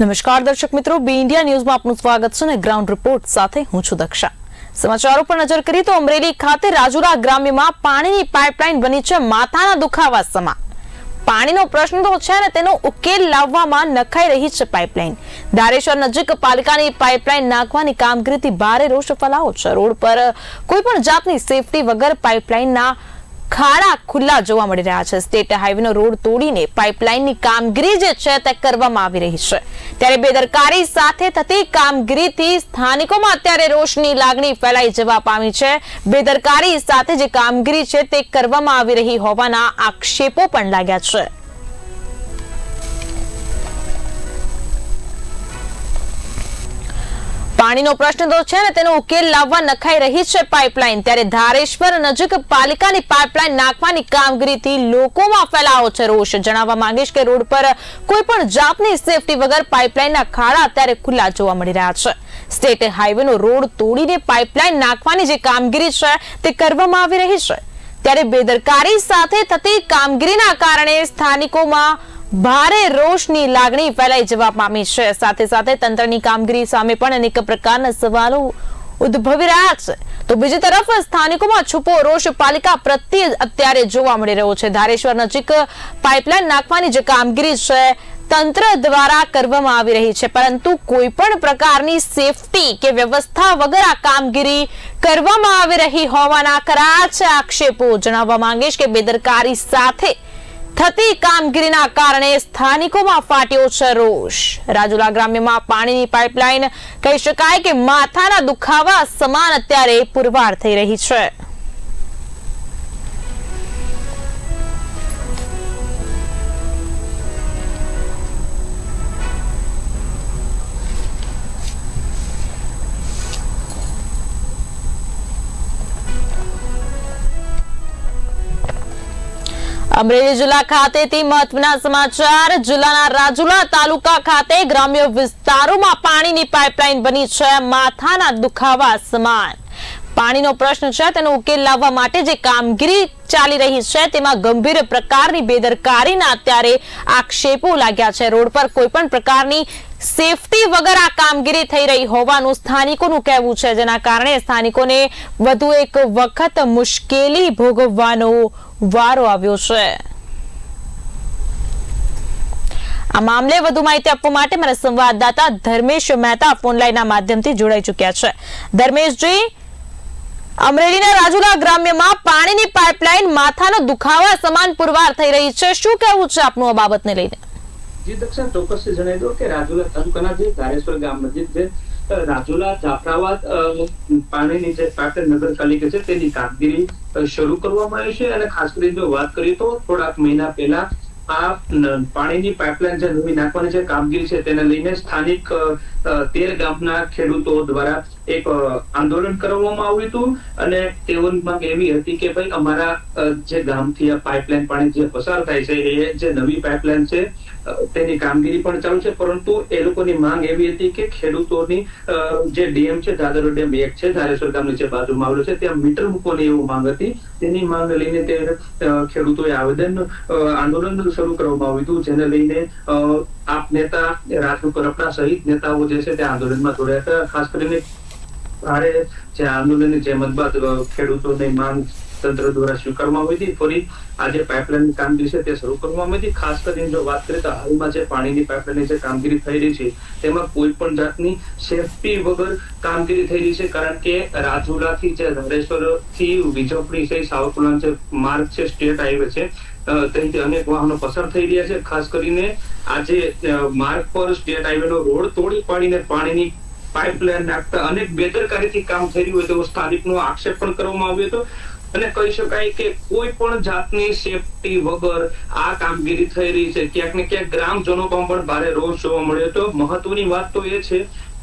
નમસ્કાર દર્શક મિત્રો, બી ઇન્ડિયા ન્યૂઝમાં આપનું સ્વાગત છે અને ગ્રાઉન્ડ રિપોર્ટ સાથે હું છું દક્ષા. સમાચારો પર નજર કરીએ તો અમરેલી ખાતે રાજુરા ગ્રામ્યમાં પાણીની પાઇપલાઇન બની છે માથાના દુખાવા સમા. પાણીનો પ્રશ્ન તો છે ને તેનો ઉકેલ લાવવામાં નખાઈ રહી છે પાઇપલાઇન. ધારેશ્વર નજીક પાલિકાની પાઇપલાઇન નાખવાની કામગીરીથી ભારે રોષ ફેલાવો છે. રોડ પર કોઈ પણ જાતની સેફટી વગર પાઇપલાઇનના ખાડા ખુલ્લા જોવા મળી રહ્યા છે. સ્ટેટ હાઈવેનો રોડ તોડીને પાઇપલાઇનની કામગીરી જે છે તે કરવામાં આવી રહી છે. ત્યારે બેદરકારી સાથે થતી કામગીરીથી સ્થાનિકોમાં અત્યારે રોષની લાગણી ફેલાઈ જવા પામી છે. બેદરકારી સાથે જે કામગીરી છે તે કરવામાં આવી રહી હોવાના આક્ષેપો પણ લાગ્યા છે. પાણીનો પ્રશ્ન તો છે ને, તેનો ઉકેલ લાવવા નખાઈ રહી છે પાઇપલાઇન. ત્યારે ધારેશ્વર નજીક પાલિકાની પાઇપલાઇન નાખવાની કામગીરીથી લોકોમાં ફેલાવો છે, રોષ. જણાવવા માંગીશ કે રોડ પર કોઈ પણ જાતની સેફટી વગર પાઇપલાઇનના ખાડા અત્યારે ખુલ્લા જોવા મળી રહ્યા છે. સ્ટેટ હાઈવેનો રોડ તોડીને પાઇપલાઇન નાખવાની જે કામગીરી છે, તે કરવામાં આવી રહી છે. ત્યારે બેદરકારી સાથે થતી કામગીરીના કારણે સ્થાનિકોમાં ભારે રોષની લાગણી ફેલાઈ જવા પામી છે. સાથે સાથે તંત્રની કામગીરી સામે પણ અનેક પ્રકારના સવાલો ઉદ્ભવી રહ્યા છે. તો બીજી તરફ સ્થાનિકોમાં છુપો રોષ પાલિકા પ્રત્યે અત્યારે જોવા મળી રહ્યો છે. ધારેશ્વર નજીક પાઇપલાઇન નાખવાની જે કામગીરી છે, તંત્ર દ્વારા કરવામાં આવી રહી છે. પરંતુ કોઈ પણ પ્રકારની સેફટી કે વ્યવસ્થા વગર આ કામગીરી કરવામાં આવી રહી હોવાના કરા છે, આક્ષેપો જણાવવા માંગીશ કે બેદરકારી સાથે થતી કામગીરીના કારણે સ્થાનિકોમાં ફાટ્યો છે રોષ. રાજુલા ગ્રામ્યમાં પાણીની પાઇપલાઇન કહી શકાય કે માથાના દુખાવા સમાન અત્યારે પુરવાર થઈ રહી છે. અમરેલી જિલ્લા ખાતેથી મહત્વના સમાચાર. જિલ્લાના રાજુલા તાલુકા ખાતે ગ્રામ્ય વિસ્તારોમાં પાણીની પાઇપલાઇન બની છે. માથાના દુખાવા સમાન. પાણીનો પ્રશ્ન છે, તેનો ઉકેલ લાવવા માટે જે કામગીરી ચાલી રહી છે, તેમાં ગંભીર પ્રકારની બેદરકારીના અત્યારે આક્ષેપો લાગ્યા છે. રોડ પર કોઈ પણ પ્રકારની સેફટી વગર આ કામગીરી થઈ રહી હોવાનું સ્થાનિકોનું કહેવું છે, જેના કારણે સ્થાનિકોને વધુ એક વખત મુશ્કેલી ભોગવવાનો વારો આવ્યો છે. આ મામલે વધુ માહિતી આપવા માટે મારા સંવાદદાતા ધર્મેશ મહેતા ફોનલાઈનના માધ્યમથી જોડાઈ ચુક્યા છે. ધર્મેશજી, અમરેલીના રાજુલા ગ્રામ્યમાં પાણીની પાઇપલાઇન માથાનો દુખાવા સમાન પુરવાર થઈ રહી છે. શું કહેવું છે આપનું આ બાબતને લઈને? જી, દક્ષિણ ચોક્કસ જણાવી દો કે રાજુલા તાલુકાના જે ધારેશ્વર ગામ નજીક જે રાજુલા જાફરાબાદ પાણી નીચે પાટણ નગરપાલિકા છે, તેની કામગીરી શરૂ કરવામાં આવી છે અને ખાસ કરીને જો વાત કરીએ તો થોડાક મહિના પહેલા આ પાણીની પાઇપલાઇન જે નવી નાખવાની જે કામગીરી છે, તેને લઈને સ્થાનિક તેર ગામના ખેડૂતો દ્વારા એક આંદોલન કરવામાં આવ્યું હતું અને તેઓની માંગ એવી હતી કે ભાઈ અમારા જે ગામથી આ પાઇપલાઇન પાણી જે પસાર થાય છે, એ જે નવી પાઇપલાઇન છે તેની કામગીરી પણ ચાલુ છે, પરંતુ એ લોકોની માંગ એવી હતી કે ખેડૂતોની જે ડેમ છે દાદરો ડેમ એક છે, ધારેશ્વર ગામની જે બાજુમાં આવેલો છે, ત્યાં મીટર મૂકવાની એવું માંગ હતી. તેની માંગ લઈને તે ખેડૂતોએ આવેદન આંદોલન શરૂ કરવામાં આવ્યું હતું, જેને લઈને આપ નેતા રાજુ કરપડા સહિત નેતાઓ જે છે તે આંદોલનમાં જોડાયા હતા. ખાસ કરીને ભારે જે આંદોલનની જે બાદ ખેડૂતોની માંગ તંત્ર દ્વારા સ્વીકારવામાં આવી હતી. ફરી આજે પાઇપલાઇનની કામગીરી છે તે શરૂ કરવામાં આવી હતી. ખાસ કરીને જો વાત કરીએ તો હાલમાં જે પાણીની પાઇપલાઇનની જે કામગીરી થઈ રહી છે, તેમાં કોઈ પણ જાતની સેફટી વગર કામગીરી થઈ રહી છે, કારણ કે રાજુલાથી જે ધરેશ્વરથી વીજપડી છે સાવરકુલા જે માર્ગ છે, સ્ટેટ હાઈવે છે ત્યાંથી અનેક વાહનો પસાર થઈ રહ્યા છે. ખાસ કરીને આજે માર્ગ પર સ્ટેટ હાઈવે નો રોડ તોડી પાડીને પાણીની પાઇપલાઇન નાખતા અનેક બેદરકારીથી કામ થઈ રહ્યું હોય તેવો સ્થાનિકનો આક્ષેપ પણ કરવામાં આવ્યો હતો. અને કહી શકાય કે કોઈ પણ જાતની સેફટી વગર આ કામગીરી થઈ રહી છે. ક્યાંક ને ક્યાંક ગ્રામજનો પણ ભારે રોષ જોવા મળ્યો હતો. મહત્વની વાત તો એ છે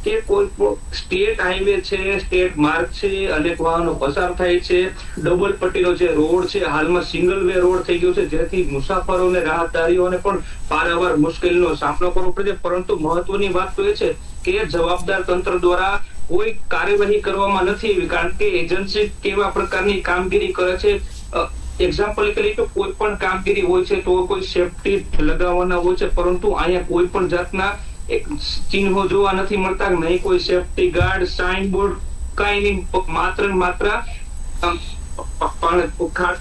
કે કોઈ સ્ટેટ હાઈવે છે સ્ટેટ માર્ગ છે, અનેક વાહનો પસાર થાય છે. ડબલ પટ્ટીનો જે રોડ છે, હાલમાં સિંગલ વે રોડ થઈ ગયો છે. જેથી મુસાફરોને, રાહતદારીઓને પણ પારાવાર મુશ્કેલીનો સામનો કરવો પડે. છે પરંતુ મહત્વની વાત તો એ છે કે જવાબદાર તંત્ર દ્વારા કોઈ કાર્યવાહી કરવામાં નથી આવી. કારણ કે એજન્સી કેવા પ્રકારની કામગીરી કરે છે? એક્ઝામ્પલ કરીએ તો કોઈ પણ કામગીરી હોય છે તો કોઈ સેફટી લગાવવાના હોય છે. પરંતુ અહીંયા કોઈ પણ જાતના એક ચિહ્નો જોવા નથી મળતા નહીં. કોઈ સેફટી ગાર્ડ સાઇન બોર્ડ કઈ નહીં. માત્ર માત્ર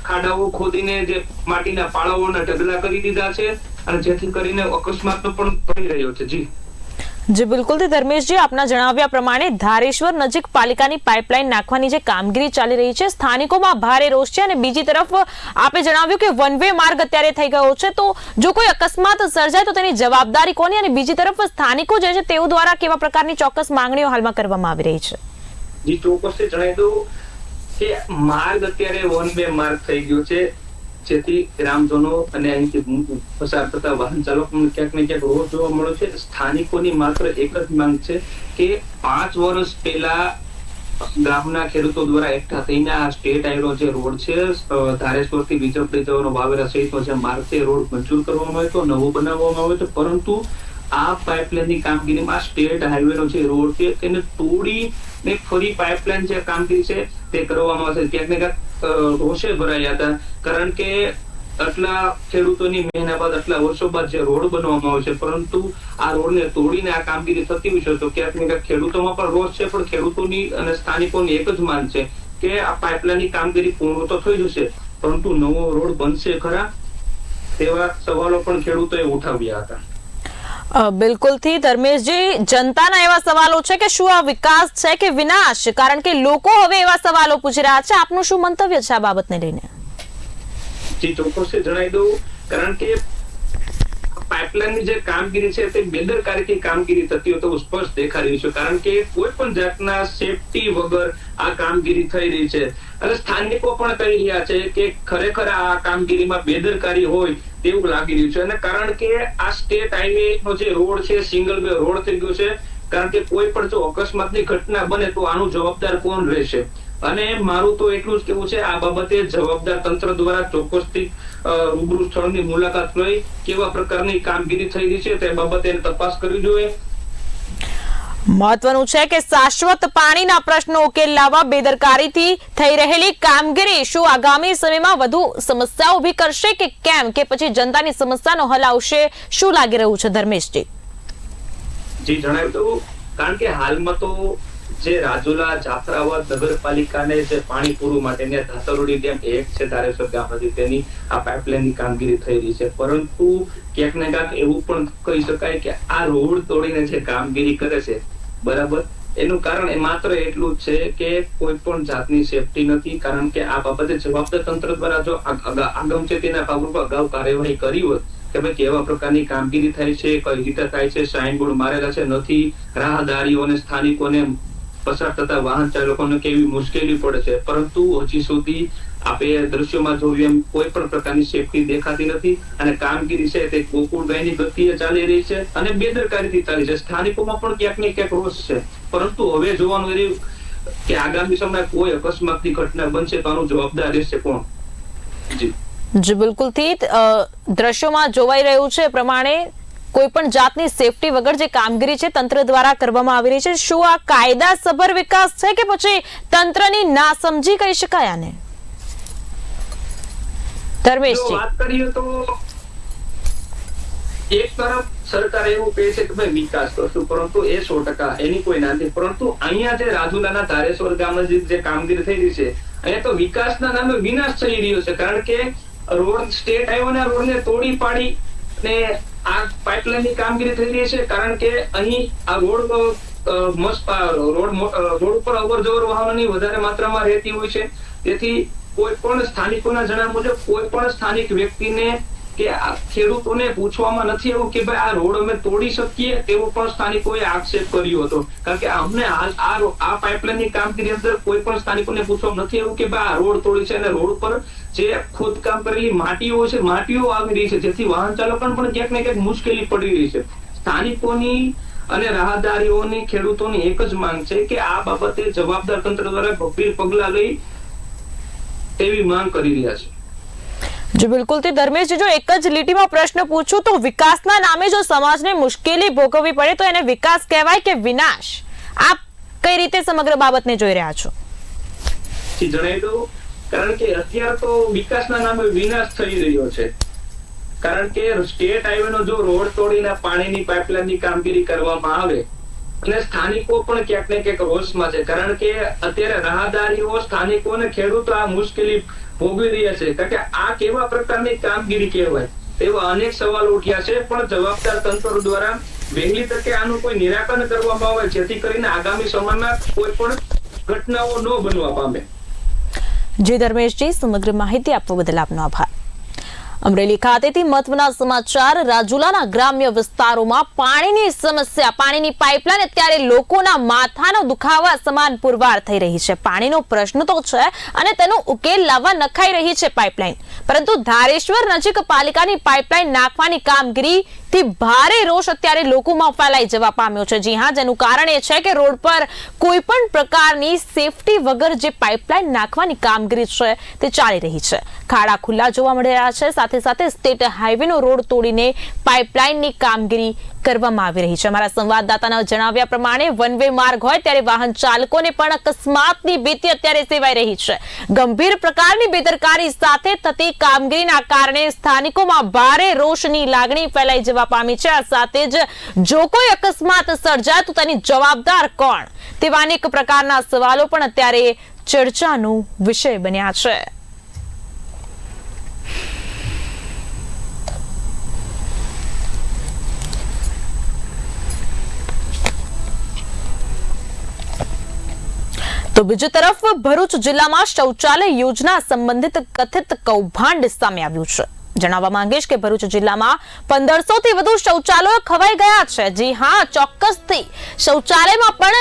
ખાડાઓ ખોદીને જે માટીના પાળાઓના ઢગલા કરી દીધા છે અને જેથી કરીને અકસ્માત પણ થઈ રહ્યો છે. જી. જી, બિલકુલ. તે ધર્મેશજી, આપના જણાવ્યા પ્રમાણે ધારેશ્વર નજીક પાલિકાની પાઇપલાઇન નાખવાની જે કામગીરી ચાલી રહી છે, સ્થાનિકોમાં ભારે રોષ છે અને બીજી તરફ, આપે જણાવ્યું કે વન વે માર્ગ અત્યારે થઈ ગયો છે. તો જો કોઈ અકસ્માત સર્જાય તો તેની જવાબદારી કોની અને બીજી તરફ, સ્થાનિકો જે છે તેઓ દ્વારા કેવા પ્રકારની ચોક્કસ માંગણીઓ હાલમાં કરવામાં આવી રહી છે? જી ચોક્કસ જણાવી દઉં કે માર્ગ અત્યારે વન વે માર્ગ થઈ ગયો છે. જેથી ગ્રામજનો અને અહીંથી પસાર થતા વાહન ચાલકોને ક્યાંક ને ક્યાંક રોષ જોવા મળ્યો છે. સ્થાનિકોની માત્ર એક જ માંગ છે કે પાંચ વર્ષ પહેલા ગામના ખેડૂતો દ્વારા એકઠા થઈને આ સ્ટેટ હાઈવે જે રોડ છે ધારેશ્વરથી બીજપડી જવાનો વાવેરા સહિતનો જે માર્ગ છે રોડ મંજૂર કરવામાં આવ્યો હતો, નવો બનાવવામાં આવ્યો હતો. પરંતુ આ પાઇપલાઇનની કામગીરીમાં સ્ટેટ હાઈવેનો છે રોડ છે, તેને તોડી ને ફરી પાઇપલાઇન જે કામગીરી છે, તે કરવામાં આવશે. ક્યાંક ને ક્યાંક રોષે ભરાયા હતા. કારણ કે આટલા ખેડૂતોની મહેનત બાદ, આટલા વર્ષો બાદ જે રોડ બનાવવામાં આવે છે, પરંતુ આ રોડને તોડીને આ કામગીરી થતી હોય છે, તો ક્યાંક ને ક્યાંક ખેડૂતોમાં પણ રોષ છે, પણ ખેડૂતોની અને સ્થાનિકોની એક જ માંગ છે કે આ પાઇપલાઇનની કામગીરી પૂર્ણ તો થઈ જશે, પરંતુ નવો રોડ બનશે ખરા તેવા સવાલો પણ ખેડૂતોએ ઉઠાવ્યા હતા. બિલકુલથી ધર્મેશજી, જનતાના એવા સવાલો છે કે શું આ વિકાસ છે કે વિનાશ? કારણ કે લોકો હવે એવા સવાલો પૂછી રહ્યા છે. આપનું શું મંતવ્ય છે આ બાબતને લઈને? જી, ચોક્કસથી જણાવી દઉં. કારણ કે પાઇપલાઇનની જે કામગીરી છે તે બેદરકારીથી કામગીરી થતી હોય તો સ્પષ્ટ દેખાઈ રહ્યું છે. કારણ કે કોઈ પણ જાતના સેફટી વગર આ કામગીરી થઈ રહી છે. અને સ્થાનિકો પણ કહી રહ્યા છે કે ખરેખર આ કામગીરીમાં બેદરકારી હોય તેવું લાગી રહ્યું છે. અને કારણ કે આ સ્ટેટ હાઈવે નો જે રોડ છે, સિંગલ વે રોડ થઈ ગયો છે. કારણ કે કોઈ પણ જો અકસ્માતની ઘટના બને તો આનું જવાબદાર કોણ રહેશે? અને મારું તો એટલું જ કેવું છે આ બાબતે જવાબદાર તંત્ર દ્વારા ચોક્કસથી રૂબરૂ સ્થળની મુલાકાત લઈ કેવા પ્રકારની કામગીરી થઈ રહી છે તે બાબતે તપાસ કરવી જોઈએ. મહત્વનું છે કે શાશ્વત પાણીના પ્રશ્નો ઉકેલ લાવવા બેદરકારીથી થઈ રહેલી કામગીરી શું આગામી સમયમાં વધુ સમસ્યાઓ ઊભી કરશે કે કેમ? કે પછી જનતાની સમસ્યાનો હલ આવશે? શું લાગી રહ્યું છે ધર્મેશજી? જી જણાવ્યું કારણ કે હાલમાં તો જે રાજુલા જાફરાબાદ નગરપાલિકાને જે પાણી પૂરું માટેની આ ધાતરવડી ડેમ એક છે ધારેશ્વર ગામ હતી તેની આ પાઇપલાઇનની કામગીરી થઈ રહી છે. પરંતુ ક્યાંક ને ક્યાંક એવું પણ કહી શકાય કે આ રોડ તોડીને જે કામગીરી કરે છે, બરાબર? એનું કારણ એ માત્ર એટલું છે કે કોઈ પણ જાતની સેફટી નથી, કારણ કે આ બાબતે જવાબદાર તંત્ર દ્વારા જો આગમચેતીના ભાગરૂપે અગાઉ કાર્યવાહી કરી હોત કે ભાઈ કેવા પ્રકારની કામગીરી થાય છે, કઈ રીતે થાય છે સાઇનબોર્ડ મારેલા છે, નથી રાહદારીઓ અને સ્થાનિકોને પસાર થતા વાહન ચાલકોને કેવી મુશ્કેલી પડે છે. પરંતુ હજી સુધી આપે દ્રશ્યોમાં જોયું એમ કોઈ પણ પ્રકારની સેફટી દેખાતી નથી અને કામગીરી છે તે ગોકુળ ગાયની ગતિએ ચાલી રહી છે અને બેદરકારીથી ચાલી છે. સ્થાનિકોમાં પણ ક્યાંક ને ક્યાંક રોષ છે. પરંતુ હવે જોવાનું રહ્યું કે આગામી સમયમાં કોઈ અકસ્માતની ઘટના બનશે તો આનું જવાબદાર રહેશે કોણ? જી. બિલકુલથી અ, દ્રશ્યોમાં જોવાઈ રહ્યું છે પ્રમાણે કોઈ પણ જાતની સેફટી વગર જે કામગીરી છે તંત્ર દ્વારા કરવામાં આવી રહી છે. શું આ કાયદાસભર વિકાસ છે કે પછી તંત્રની નાસમજી કહી શકાય આને? ધર્મેશજી વાત કરીએ તો એક તરફ સરકાર એવું કહે છે કે ભાઈ વિકાસ કરશું પરંતુ એ સો ટકા એની કોઈ ના નથી. પરંતુ અહીંયા જે રાજુલાના ધારેશ્વર ગામ જે કામગીરી થઈ રહી છે અહીંયા તો વિકાસના નામે વિનાશ થઈ રહ્યો છે. કારણ કે રોડ સ્ટેટ આવ્યોના રોડ ને તોડી પાડી ને આ પાઇપલાઇનની કામગીરી થઈ રહી છે કારણ કે અહીં આ રોડ રોડ રોડ ઉપર અવર જવર વાહનોની વધારે માત્રામાં રહેતી હોય છે. તેથી કોઈ પણ સ્થાનિકોના જણાવ્યા મુજબ કોઈ પણ સ્થાનિક વ્યક્તિને કે આ ખેડૂતોને પૂછવામાં નથી એવું કે ભાઈ આ રોડ અમે તોડી શકીએ તેવો પણ સ્થાનિકોએ આક્ષેપ કર્યો હતો. કારણ કે અમને આ પાઇપલાઇનની કામગીરી અંદર કોઈ પણ સ્થાનિકોને પૂછવામાં નથી એવું કે ભાઈ આ રોડ તોડી છે અને રોડ પર જે ખોદકામ કરેલી માટીઓ છે, માટીઓ આવી રહી છે. જેથી વાહન ચાલકોને પણ ક્યાંક ને ક્યાંક મુશ્કેલી પડી રહી છે. સ્થાનિકોની અને રાહદારીઓની ખેડૂતોની એક જ માંગ છે કે આ બાબતે જવાબદાર તંત્ર દ્વારા ગંભીર પગલા લઈ તેવી માંગ કરી રહ્યા છે. જો બિલકુલથી ધર્મેશજી જો એક જ લીટીમાં પ્રશ્ન પૂછું તો વિકાસના નામે જો સમાજને મુશ્કેલી ભોગવવી પડે તો એને વિકાસ કહેવાય કે વિનાશ? આપ કઈ રીતે સમગ્ર બાબતને જોઈ રહ્યા છો? જી, જણાવી કારણ કે અત્યારે તો વિકાસના નામે વિનાશ થઈ રહ્યો છે. કારણ કે સ્ટેટ હાઈવે નો જો રોડ તોડીને પાણીની પાઇપલાઇનની કામગીરી કરવામાં આવે અને સ્થાનિકો પણ ક્યાંક ને ક્યાંક રોષમાં છે. કારણ કે અત્યારે રાહદારીઓ, સ્થાનિકો અને ખેડૂતો આ મુશ્કેલી ભોગવી રહ્યા છે. કારણ કે આ કેવા પ્રકારની કામગીરી કહેવાય? એવા અનેક સવાલ ઉઠ્યા છે, પણ જવાબદાર તંત્ર દ્વારા વહેલી તકે આનું કોઈ નિરાકરણ કરવામાં આવે, જેથી કરીને આગામી સમયમાં કોઈ પણ ઘટનાઓ ન બનવા પામે. જે, ધર્મેશજી, સમગ્ર માહિતી આપવા બદલ આપનો આભાર. અમરેલી ખાતેથી મહત્વના સમાચાર, રાજુલાના ગ્રામ્ય વિસ્તારોમાં પાણીની સમસ્યા, પાણીની પાઇપલાઇન અત્યારે લોકોના માથાનો દુખાવા સમાન પુરવાર થઈ રહી છે. પાણીનો પ્રશ્ન તો છે અને તેનો ઉકેલ લાવવા નખાઈ રહી છે પાઇપલાઇન. પરંતુ ધારેશ્વર નજીક પાલિકાની પાઇપલાઇન નાખવાની કામગીરી થી ભારે રોષ અત્યારે લોકોમાં ફેલાઈ જવા પામ્યો છે. જી હા, જેનું કારણ એ છે કે રોડ પર કોઈ પણ પ્રકારની સેફટી વગર જે પાઇપલાઇન નાખવાની કામગીરી છે તે ચાલી રહી છે. ખાડા ખુલ્લા જોવા મળી રહ્યા છે. સાથે સાથે સ્ટેટ હાઈવેનો રોડ તોડીને પાઇપલાઇનની કામગીરી કરવામાં આવી રહી છે. અમારા સંવાદદાતાના જણાવ્યા પ્રમાણે વન વે માર્ગ હોય ત્યારે વાહન ચાલકોને પણ અકસ્માતની ભીતિ અત્યારે સેવાઈ રહી છે. ગંભીર પ્રકારની બેદરકારી સાથે થતી કામગીરીના કારણે સ્થાનિકોમાં ભારે રોષની લાગણી ફેલાઈ જવા પામી છે. આ સાથે જ જો કોઈ અકસ્માત સર્જાય તો તેની જવાબદાર કોણ? તેવા અનેક પ્રકારના સવાલો પણ અત્યારે ચર્ચાનો વિષય બન્યા છે. તો બીજી તરફ ભરૂચ જિલ્લામાં શૌચાલય યોજના સંબંધિત કથિત કૌભાંડ સામે આવ્યું છે. જણાવવા માંગીશ કે ભરૂચ જિલ્લામાં પંદરસો થી વધુ શૌચાલયો ખવાઈ ગયા છે. જી હા, ચોક્કસથી. શૌચાલયમાં પણ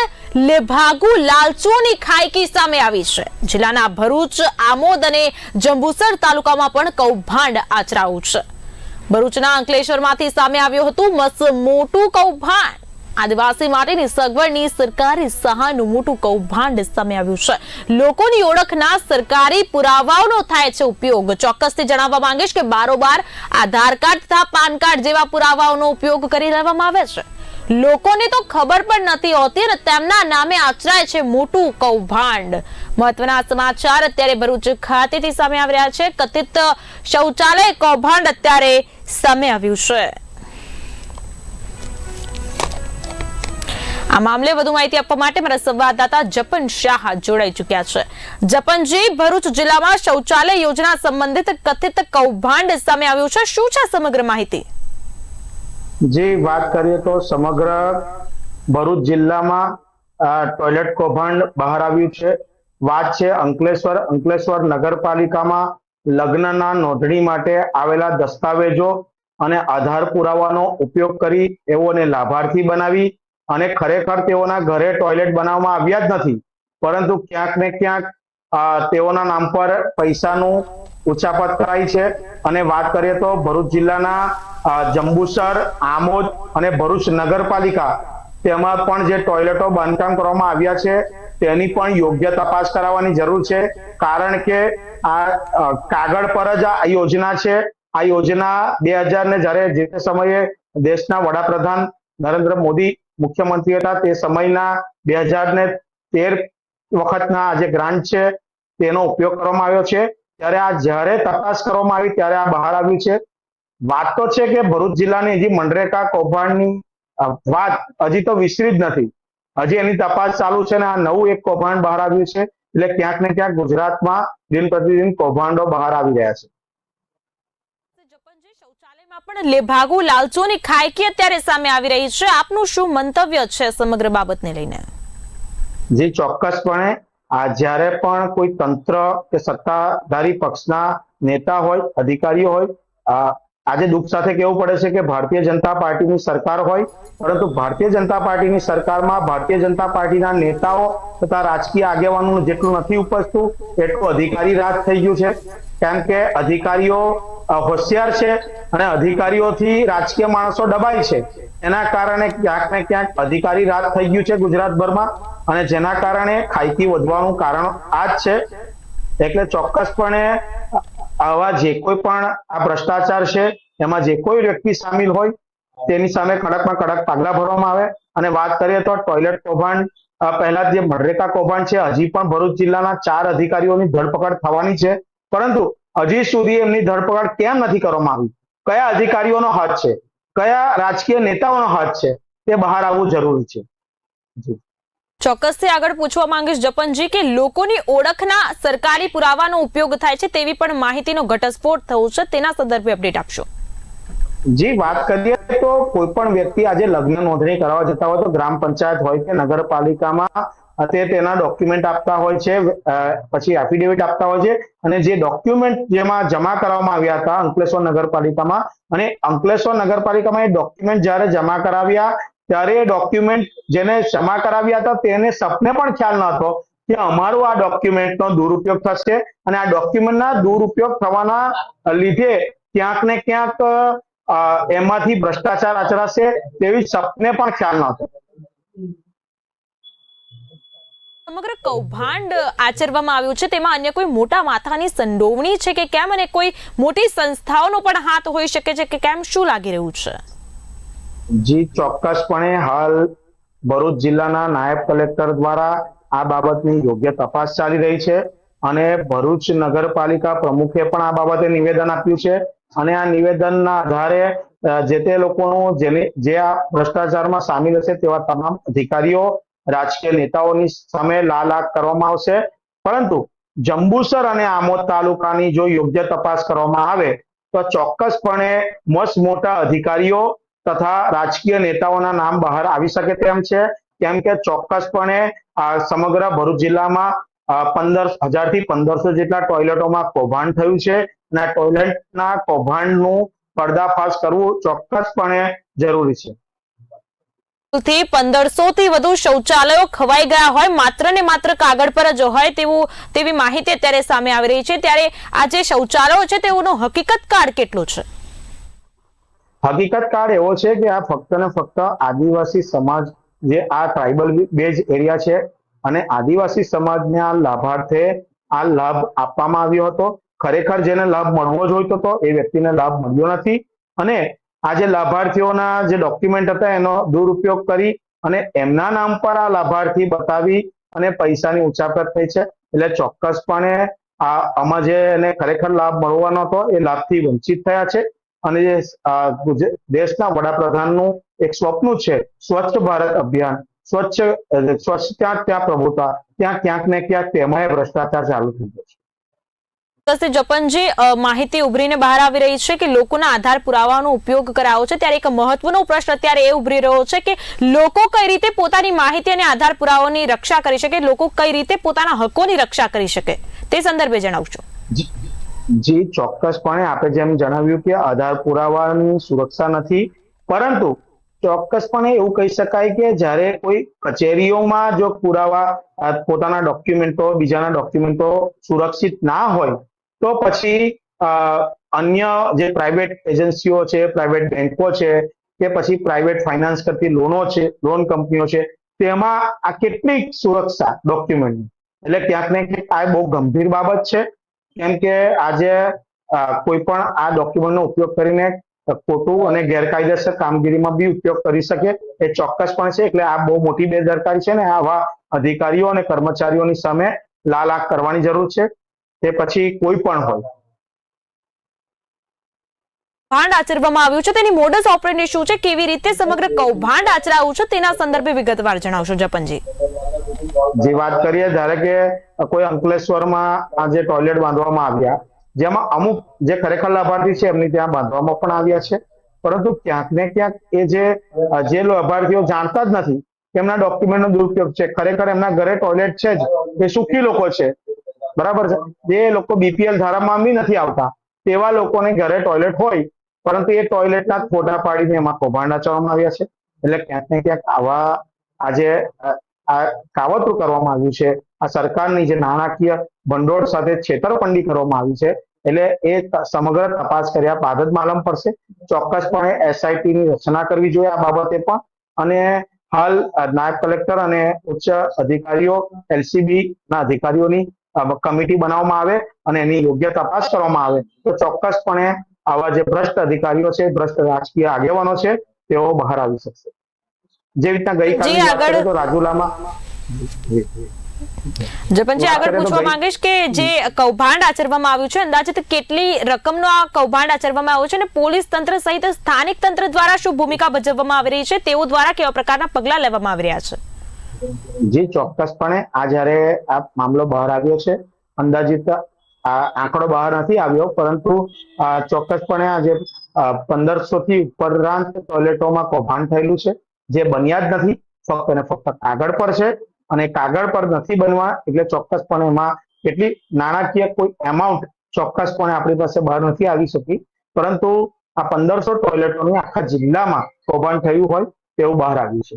લેભાગુ લાલચોની ખાયકી સામે આવી છે. જિલ્લાના ભરૂચ, આમોદ અને જંબુસર તાલુકામાં પણ કૌભાંડ આચરાયું છે. ભરૂચના અંકલેશ્વરમાંથી સામે આવ્યું હતું મસ્ત મોટું કૌભાંડ. આદિવાસી માટેની સગવડની સરકારી સહાયનું મોટું કૌભાંડ સામે આવ્યું છે. લોકોની ઓળખના સરકારી પુરાવાઓનો થાય છે ઉપયોગ. ચોક્કસથી જણાવવા માંગીશ કે બારોબાર આધાર કાર્ડ તથા પાન કાર્ડ જેવા પુરાવાઓનો ઉપયોગ કરી લેવામાં આવે છે. લોકોને તો ખબર પણ નથી હોતી અને તેમના નામે આચરાય છે મોટું કૌભાંડ. મહત્વના સમાચાર અત્યારે ભરૂચ ખાતેથી સામે આવી રહ્યા છે. કથિત શૌચાલય કૌભાંડ અત્યારે સામે આવ્યું છે. આ મામલે વધુ માહિતી આપવા માટે મારા સંવાદદાતા જપન શાહ જોડાઈ ચુક્યા છે. જપનજી, ભરૂચ જિલ્લામાં શૌચાલય યોજના સંબંધિત કથિત કૌભાંડ સામે આવ્યું છે. શું છે સમગ્ર માહિતી? જે વાત કરીએ તો સમગ્ર ભરૂચ જિલ્લામાં ટોયલેટ કૌભાંડ બહાર આવ્યું છે. વાત છે અંકલેશ્વર. અંકલેશ્વર નગરપાલિકામાં લગ્નના નોંધણી માટે આવેલા દસ્તાવેજો અને આધાર પુરાવાનો ઉપયોગ કરી એઓને લાભાર્થી બનાવી અને ખરેખર તેઓના ઘરે ટોયલેટ બનાવવામાં આવ્યા જ નથી. પરંતુ ક્યાંક ને ક્યાંક તેઓના નામ પર પૈસાનું ઉછાપત કરાઈ છે. અને વાત કરીએ તો ભરૂચ જિલ્લાના જંબુસર, આમોદ અને ભરૂચ નગરપાલિકા તેમાં પણ જે ટોયલેટો બાંધકામ કરવામાં આવ્યા છે, તેની પણ યોગ્ય તપાસ કરાવવાની જરૂર છે. કારણ કે આ કાગળ પર જ આ યોજના છે. આ યોજના બે હજાર ને જ્યારે જે તે સમયે દેશના વડાપ્રધાન નરેન્દ્ર મોદી મુખ્યમંત્રી હતા. તે સમયના બે હજાર ને તેર વખતના આ જે ગ્રાન્ટ છે, તેનો ઉપયોગ કરવામાં આવ્યો છે. ત્યારે આ જ્યારે તપાસ કરવામાં આવી, ત્યારે આ બહાર આવ્યું છે. વાત તો છે કે ભરૂચ જિલ્લાની હજી મનરેગા કૌભાંડની વાત હજી તો વિસરી જ નથી. હજી એની તપાસ ચાલુ છે અને આ નવું એક કૌભાંડ બહાર આવ્યું છે. એટલે ક્યાંક ને ક્યાંક ગુજરાતમાં દિન પ્રતિદિન કૌભાંડો બહાર આવી રહ્યા છે. પણ લેભાગુ લાલચોની ખાયકી અત્યારે સામે આવી રહી છે. આપનું શું મંતવ્ય છે સમગ્ર બાબતને લઈને? જે ચોક્કસપણે આ જ્યારે પણ કોઈ તંત્ર કે સત્તાધારી પક્ષના નેતા હોય, અધિકારીઓ હોય આજે દુઃખ સાથે કેવું પડે છે કે ભારતીય જનતા પાર્ટીની સરકાર હોય, પરંતુ ભારતીય જનતા પાર્ટીની સરકારમાં ભારતીય જનતા પાર્ટીના નેતાઓ તથા રાજકીય આગેવાનોનું જેટલું નથી ઉપજતું, એટલું અધિકારી રાજ થઈ ગયું છે. કેમ કે અધિકારીઓ હોશિયાર છે અને અધિકારીઓથી રાજકીય માણસો દબાય છે. એના કારણે ક્યાંક ને ક્યાંક અધિકારી રાજ થઈ ગયું છે ગુજરાતભરમાં અને જેના કારણે ખાઈકી વધવાનું કારણ આ જ છે. એટલે ચોક્કસપણે આવા જે કોઈ પણ આ ભ્રષ્ટાચાર છે, એમાં જે કોઈ વ્યક્તિ સામેલ હોય, તેની સામે કડકમાં કડક પગલા ભરવામાં આવે. અને વાત કરીએ તો ટોયલેટ કૌભાંડ પહેલા જે મનરેગા કૌભાંડ છે, હજી પણ ભરૂચ જિલ્લાના ચાર અધિકારીઓની ધરપકડ થવાની છે. પરંતુ હજી સુધી એમની ધરપકડ કેમ નથી કરવામાં આવી? કયા અધિકારીઓનો હાથ છે? કયા રાજકીય નેતાઓનો હાથ છે? તે બહાર આવવું જરૂરી છે. ચોક્કસથી આગળ પૂછવા માંગીશ જપનજી કે લોકોની ઓળખના સરકારી પુરાવાનો ઉપયોગ થાય છે તેવી પણ માહિતીનો ઘટસ્ફોટ થયો છે તેના સંદર્ભે અપડેટ આપશો. જી વાત કરીએ તો કોઈ પણ વ્યક્તિ આજે લગ્ન નોંધણી કરાવવા જતા હોય તો ગ્રામ પંચાયત હોય કે નગરપાલિકામાં તે તેના ડોક્યુમેન્ટ આપતા હોય છે પછી એફિડેવિટ આપતા હોય છે અને જે ડોક્યુમેન્ટ જેમાં જમા કરાવવામાં આવ્યા હતા અંકલેશ્વર નગરપાલિકામાં અને અંકલેશ્વર નગરપાલિકામાં એ ડોક્યુમેન્ટ જ્યારે જમા કરાવ્યા, ત્યારે એ ડોક્યુમેન્ટ જેને જમા કરાવ્યા હતા તેને સપને પણ ખ્યાલ ન હતો કે અમારો આ ડોક્યુમેન્ટનો દુરુપયોગ થશે અને આ ડોક્યુમેન્ટના દુરુપયોગ થવાના લીધે ક્યાંક ને ક્યાંક એમાંથી ભ્રષ્ટાચાર આચરાશે તેવી સપને પણ ખ્યાલ નહોતો સમગ્ર કૌભાંડ આચરવામાં આવ્યું છે. તેમાં અન્ય કોઈ મોટા માથાની સંડોવણી છે કે કેમ? અને કોઈ મોટી સંસ્થાઓનો પણ હાથ હોઈ શકે છે કે કેમ? શું લાગી રહ્યું છે? જી, ચોક્કસપણે હાલ ભરૂચ જિલ્લાના નાયબ કલેક્ટર દ્વારા આ બાબતની યોગ્ય તપાસ ચાલી રહી છે અને ભરૂચ નગરપાલિકા પ્રમુખે પણ આ બાબતે નિવેદન આપ્યું છે. અને આ નિવેદનના આધારે જે તે લોકોનું જે આ ભ્રષ્ટાચારમાં સામેલ હશે તેવા તમામ અધિકારીઓ રાજકીય નેતાઓની સામે લાલ આંખ કરવામાં આવશે. પરંતુ જંબુસર અને આમોદ તાલુકાની જો યોગ્ય તપાસ કરવામાં આવે, તો ચોક્કસપણે મસ્ત મોટા અધિકારીઓ તથા રાજકીય નેતાઓના નામ બહાર આવી શકે તેમ છે. કેમ કે ચોક્કસપણે સમગ્ર ભરૂચ જિલ્લામાં પંદર હજાર હજારથી પંદરસો જેટલા ટોયલેટોમાં કૌભાંડ થયું છે અને ટોયલેટના કૌભાંડનું પર્દાફાશ કરવું ચોક્કસપણે જરૂરી છે. થી પંદરસો થી વધુ શૌચાલયો ખવાઈ ગયા હોય, માત્ર ને માત્ર કાગળ પર જ હોય તેવું, તેવી માહિતી અત્યારે સામે આવી રહી છે. ત્યારે આ જે શૌચાલયો છે, તેઓનો હકીકત કાળ કેટલો છે? હકીકત કાળ એવો છે કે આ ફક્ત ને ફક્ત આદિવાસી સમાજ જે આ ટ્રાઇબલ બેઝ એરિયા છે અને આદિવાસી સમાજને આ લાભાર્થે આ લાભ આપવામાં આવ્યો હતો. ખરેખર જેને લાભ મળવો જોઈતો હતો એ વ્યક્તિને લાભ મળ્યો નથી. અને આ જે લાભાર્થીઓના જે ડોક્યુમેન્ટ હતા એનો દુરુપયોગ કરી અને એમના નામ પર આ લાભાર્થી બતાવી અને પૈસાની ઉચાપત થઈ છે. એટલે ચોક્કસપણે આ આમાં જે એને ખરેખર લાભ મળવાનો હતો એ લાભથી વંચિત થયા છે. અને જે દેશના વડાપ્રધાનનું એક સ્વપ્ન છે, સ્વચ્છ ભારત અભિયાન. સ્વચ્છ સ્વચ્છ ત્યાં ત્યાં પ્રભુતા. ત્યાં ક્યાંક ને ક્યાંક તેમાં ભ્રષ્ટાચાર ચાલુ થઈ ગયો છે. તસે જપનજી માહિતી ઉભરીને બહાર આવી રહી છે કે લોકોના આધાર પુરાવાનો ઉપયોગ કરાયો છે. ત્યારે એક મહત્વનો પ્રશ્ન અત્યારે એ ઉભરી રહ્યો છે કે લોકો કઈ રીતે પોતાની માહિતી અને આધાર પુરાવાની રક્ષા કરી શકે? લોકો કઈ રીતે પોતાના હકોની રક્ષા કરી શકે? તે સંદર્ભે જણાવશો જી- ચોક્કસપણે આપણે જેમ જણાવ્યું કે આધાર પુરાવાની સુરક્ષા નથી, પરંતુ ચોક્કસપણે એવું કહી શકાય કે જ્યારે કોઈ કચેરીઓમાં જો પુરાવા પોતાના ડોક્યુમેન્ટો, બીજાના ડોક્યુમેન્ટો સુરક્ષિત ના હોય તો પછી અન્ય જે પ્રાઇવેટ એજન્સીઓ છે પ્રાઇવેટ બેન્કો છે, કે પછી પ્રાઇવેટ ફાઇનાન્સ કરતી લોનો છે લોન કંપનીઓ છે, તેમાં આ કેટલી સુરક્ષા ડોક્યુમેન્ટની એટલે ક્યાંક ને ક્યાંક આ બહુ ગંભીર બાબત છે. કેમ કે આજે કોઈ પણ આ ડોક્યુમેન્ટનો ઉપયોગ કરીને ખોટું અને ગેરકાયદેસર કામગીરીમાં બી ઉપયોગ કરી શકે, એ ચોક્કસપણે છે. એટલે આ બહુ મોટી બેદરકારી છે ને આવા અધિકારીઓ અને કર્મચારીઓની સામે લાલ આંખ કરવાની જરૂર છે. તે પછી કોઈ પણ હોય. કૌભાંડ આચરવામાં આવ્યું છે. તેની મોડસ ઓપરેન્ડી શું છે? કેવી રીતે સમગ્ર કૌભાંડ આચરાવું છે? તેના સંદર્ભે વિગતવાર જણાવશો જપનજી. જે વાત કરીએ ધારે કે કોઈ અંકલેશ્વરમાં આ જે ટોયલેટ બાંધવામાં આવ્યા જેમાં અમુક જે ખરેખર લાભાર્થી છે એમની ત્યાં બાંધવામાં પણ આવ્યા છે. પરંતુ ક્યાંક ને ક્યાંક એ જે જે લાભાર્થીઓ જાણતા જ નથી એમના ડોક્યુમેન્ટનો દુરુપયોગ છે. ખરેખર એમના ઘરે ટોયલેટ છે જ. એ સુખી લોકો છે. બરાબર છે? જે લોકો બીપીએલ ધારામાં બી નથી આવતા, તેવા લોકોને ઘરે ટોયલેટ હોય, પરંતુ એ ટોયલેટના ફોટા પાડીને એમાં કૌભાંડ આચરવામાં આવ્યા છે. એટલે ક્યાંક ને ક્યાંક આવા આજે આ કાવતરું કરવામાં આવ્યું છે. આ સરકારની જે નાણાકીય ભંડોળ સાથે છેતરપંડી કરવામાં આવી છે. એટલે એ સમગ્ર તપાસ કર્યા બાદ જ માલમ પડશે. ચોક્કસપણે એસઆઈટી ની રચના કરવી જોઈએ આ બાબતે પણ. અને હાલ નાયબ કલેક્ટર અને ઉચ્ચ અધિકારીઓ એલસીબી ના અધિકારીઓની કમિટી બનાવવામાં આવે અને એની યોગ્ય તપાસ કરવામાં આવે. તો ચોક્કસપણે આવા જે ભ્રષ્ટ અધિકારીઓ છે ભ્રષ્ટ રાજકીય આગેવાનો છે તેઓ બહાર આવી શકશે. જે રીતના ગઈકાલે તો રાજુલામાં. જપનજી આગળ પૂછવા માંગીશ કે જે કૌભાંડ આચરવામાં આવ્યું છે અંદાજિત કેટલી રકમનો આ કૌભાંડ આચરવામાં આવ્યું છે અને પોલીસ તંત્ર સહિત સ્થાનિક તંત્ર દ્વારા શું ભૂમિકા ભજવવામાં આવી રહી છે તેઓ દ્વારા કેવા પ્રકારના પગલાં લેવામાં આવી રહ્યા છે? જી ચોક્કસપણે આ જ્યારે આ મામલો બહાર આવ્યો છે, અંદાજિત આંકડો બહાર નથી આવ્યો, પરંતુ ચોક્કસપણે આજે પંદરસો થી ઉપરાંત ટોયલેટોમાં કૌભાંડ થયેલું છે, જે બન્યા જ નથી, ફક્ત અને ફક્ત કાગળ પર છે, અને કાગળ પર નથી બનવા, એટલે ચોક્કસપણે એમાં કેટલી નાણાકીય કોઈ એમાઉન્ટ ચોક્કસપણે આપણી પાસે બહાર નથી આવી શકી, પરંતુ આ પંદરસો ટોયલેટોની આખા જિલ્લામાં કૌભાંડ થયું હોય તેવું બહાર આવ્યું છે.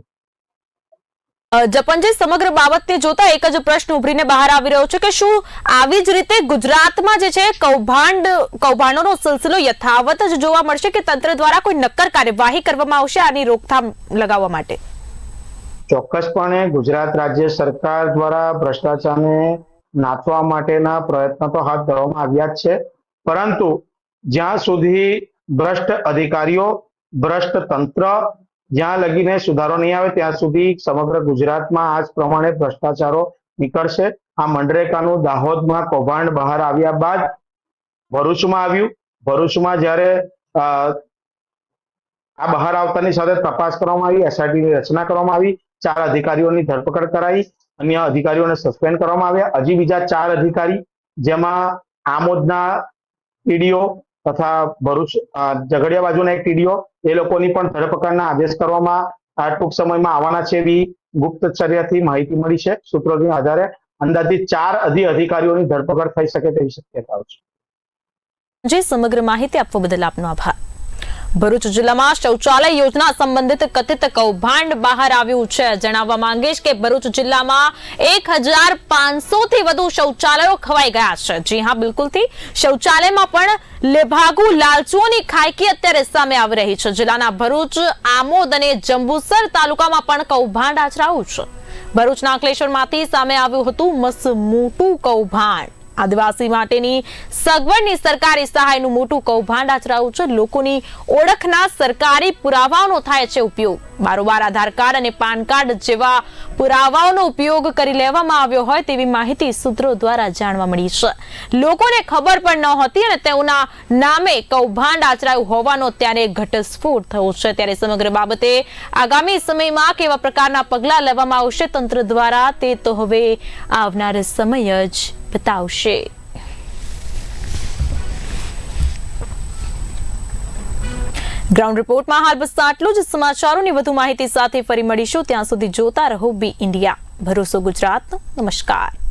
જપનજી સમગ્ર બાબતને જોતા એક જ પ્રશ્ન ઉભરીને બહાર આવી રહ્યો છે કે શું આવી જ રીતે ગુજરાતમાં જે છે કૌભાંડ, કૌભાંડોનો સિલસિલો યથાવત જ જોવા મળશે કે તંત્ર દ્વારા કોઈ નક્કર કાર્યવાહી કરવામાં આવશે આની રોકથામ લગાવવા માટે? ચોક્કસપણે ગુજરાત રાજ્ય સરકાર દ્વારા ભ્રષ્ટાચારને નાથવા માટેના પ્રયત્નો તો હાથ ધરવામાં આવ્યા જ છે. પરંતુ જ્યાં સુધી ભ્રષ્ટ અધિકારીઓ, ભ્રષ્ટ તંત્ર જ્યાં લગીને સુધારો નહીં આવે, ત્યાં સુધી સમગ્ર ગુજરાતમાં આ જ પ્રમાણે ભ્રષ્ટાચારો નીકળશે. આ મંડરેકાનું દાહોદમાં કૌભાંડ બહાર આવ્યા બાદ ભરૂચમાં આવ્યું. ભરૂચમાં જ્યારે આ બહાર આવતાની સાથે તપાસ કરવામાં આવી એસઆઈટી ની રચના કરવામાં આવી, ચાર અધિકારીઓની ધરપકડ કરાઈ, અન્ય અધિકારીઓને સસ્પેન્ડ કરવામાં આવ્યા. હજી બીજા ચાર અધિકારી, જેમાં આમોદના ટીડીઓ તથા ભરૂચ ઝઘડિયા બાજુના એક ટીડીઓ એ લોકોની પણ ધરપકડના આદેશ કરવામાં ટૂંક સમયમાં આવવાના છે એવી ગુપ્તચર્યાથી માહિતી મળી છે સૂત્રોની આધારે. અંદાજિત ચાર અધિ અધિકારીઓની ધરપકડ થઈ શકે તેવી શક્યતાઓ છે. જે સમગ્ર માહિતી આપવા બદલ આપનો આભાર. ભરૂચ જિલ્લામાં શૌચાલય યોજના સંબંધિત કથિત કૌભાંડ બહાર આવ્યું છે. જણાવવા માંગીશ કે ભરૂચ જિલ્લામાં એક હજાર પાંચસોથી વધુ શૌચાલયો ખવાઈ ગયા છે. જી હા, બિલકુલથી. શૌચાલયમાં પણ લેભાગુ લાલચુઓની ખાયકી અત્યારે સામે આવી રહી છે. જિલ્લાના ભરૂચ, આમોદ અને જંબુસર તાલુકામાં પણ કૌભાંડ આચરાયું છે. ભરૂચના અંકલેશ્વરમાંથી સામે આવ્યું હતું મસ્ત મોટું કૌભાંડ. આદિવાસી માટેની સગવડની સરકારી સહાયનું મોટું કૌભાંડ આચરાયું છે. લોકોની ઓળખના સરકારી પુરાવાઓનો થાય છે ઉપયોગ. બારોબાર આધાર કાર્ડ અને પાન કાર્ડ જેવા પુરાવાઓનો ઉપયોગ કરી લેવામાં આવ્યો હોય તેવી માહિતી સૂત્રો દ્વારા જાણવા મળી છે. લોકોને ખબર પણ નહોતી અને તેઓના નામે કૌભાંડ આચરાયું હોવાનો ત્યારે ઘટસ્ફોટ થયો છે. ત્યારે સમગ્ર બાબતે આગામી સમયમાં કેવા પ્રકારના પગલાં લેવામાં આવશે તંત્ર દ્વારા તે તો હવે આવનાર સમય જ બતાવશે ગ્રાઉન્ડ રિપોર્ટમાં હાલ બસ આટલું જ. સમાચારોની વધુ માહિતી સાથે ફરી મળીશું. ત્યાં સુધી જોતા રહો બી ઇન્ડિયા ભરોસો ગુજરાત નમસ્કાર.